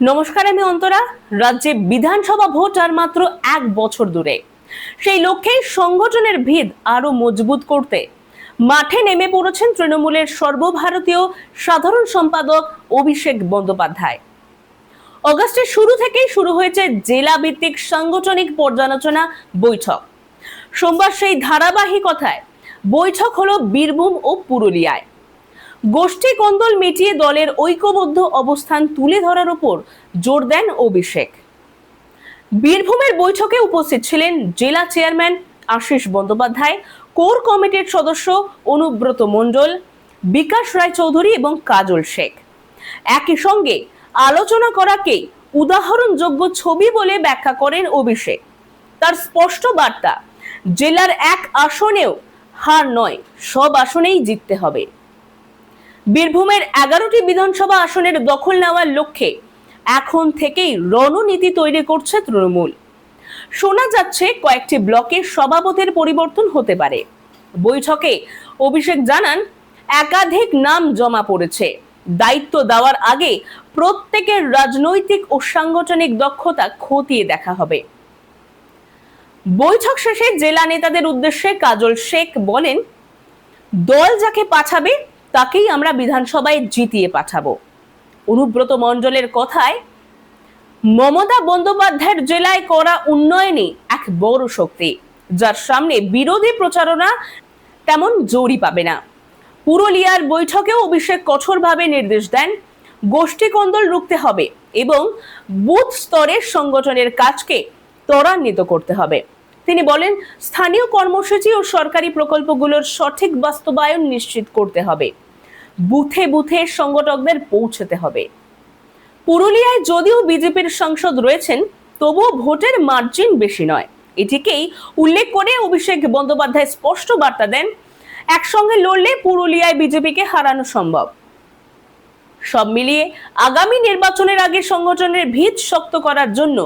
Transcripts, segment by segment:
নমস্কার, আমি অন্তরা। রাজ্যে বিধানসভা ভোট আর মাত্র এক বছর দূরে। সেই লক্ষ্যেই সংগঠনের ভিত আরও মজবুত করতে। মাঠে নেমে পড়েছেন তৃণমূলের সর্বভারতীয় সাধারণ সম্পাদক অভিষেক বন্দ্যোপাধ্যায়। অগস্টের শুরু থেকেই শুরু হয়েছে জেলা ভিত্তিক সাংগঠনিক পর্যালোচনা বৈঠক। সোমবার সেই ধারাবাহিকতায় বৈঠক হলো বীরভূম ও পুরুলিয়ায়। গোষ্ঠী কন্দল মিটিয়ে দলের ঐক্যবদ্ধ অবস্থান তুলে ধরার উপর জোর দেন অভিষেক। বীরভূমের বৈঠকে উপস্থিত ছিলেন জেলা চেয়ারম্যান আশিস বন্দ্যোপাধ্যায়, কোর কমিটির সদস্য অনুব্রত মণ্ডল, বিকাশ রায় চৌধুরী এবং কাজল শেখ। একই সঙ্গে আলোচনা করাকে উদাহরণযোগ্য ছবি বলে ব্যাখ্যা করেন অভিষেক। তার স্পষ্ট বার্তা, জেলার এক আসনেও হার নয়, সব আসনেই জিততে হবে। বীরভূমের এগারোটি বিধানসভা আসনের দখল নেওয়ার লক্ষ্যে এখন থেকেই রণনীতি তৈরি করছে তৃণমূল। শোনা যাচ্ছে কয়েকটি ব্লকে সভাপতির পরিবর্তন হতে পারে। বৈঠকে অভিষেক জানান, একাধিক নাম জমা পড়েছে। দায়িত্ব দেওয়ার আগে প্রত্যেকের রাজনৈতিক ও সাংগঠনিক দক্ষতা খতিয়ে দেখা হবে। বৈঠক শেষে জেলা নেতাদের উদ্দেশ্যে কাজল শেখ বলেন, দল যাকে পাঠাবে তাকেই আমরা বিধানসভায় জিতিয়ে পাঠাবো। অনুব্রত মণ্ডলের কথায়, মমতা বন্দ্যোপাধ্যায়ের জেলায় করা উন্নয়নে এক বড় শক্তি, যার সামনে বিরোধী প্রচারণা তেমন জোরই পাবে না। পুরুলিয়ার বৈঠকেও অভিষেক কঠোরভাবে নির্দেশ দেন, গোষ্ঠী কন্দল রুখতে হবে এবং বুথ স্তরের সংগঠনের কাজকে ত্বরান্বিত করতে হবে। তিনি বলেন, স্থানীয় কর্মসূচি ও সরকারি প্রকল্পগুলোর সঠিক বাস্তবায়ন নিশ্চিত করতে হবে। বুথে বুথে সংগঠকদের পৌঁছতে হবে। পুরুলিয়ায় যদিও বিজেপির সাংসদ রয়েছেন, তবুও ভোটের মার্জিন বেশি নয়। এটিকেই উল্লেখ করে অভিষেক বন্দ্যোপাধ্যায় স্পষ্ট বার্তা দেন, একসঙ্গে লড়লে পুরুলিয়ায় বিজেপিকে হারানো সম্ভব। সব মিলিয়ে আগামী নির্বাচনের আগে সংগঠনের ভিত শক্ত করার জন্য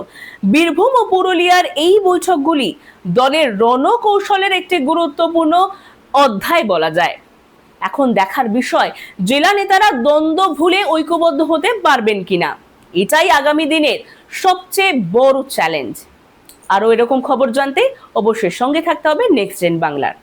বীরভূম ও পুরুলিয়ার এই বৈঠকগুলি দলের রণকৌশলের একটি গুরুত্বপূর্ণ অধ্যায় বলা যায়। এখন দেখার বিষয়, জেলা নেতারা দ্বন্দ্ব ভুলে ঐক্যবদ্ধ হতে পারবেন কিনা? এটাই আগামী দিনের সবচেয়ে বড় চ্যালেঞ্জ আরও এরকম খবর জানতে অবশ্যই সঙ্গে থাকতে হবে নেক্সট জেন বাংলার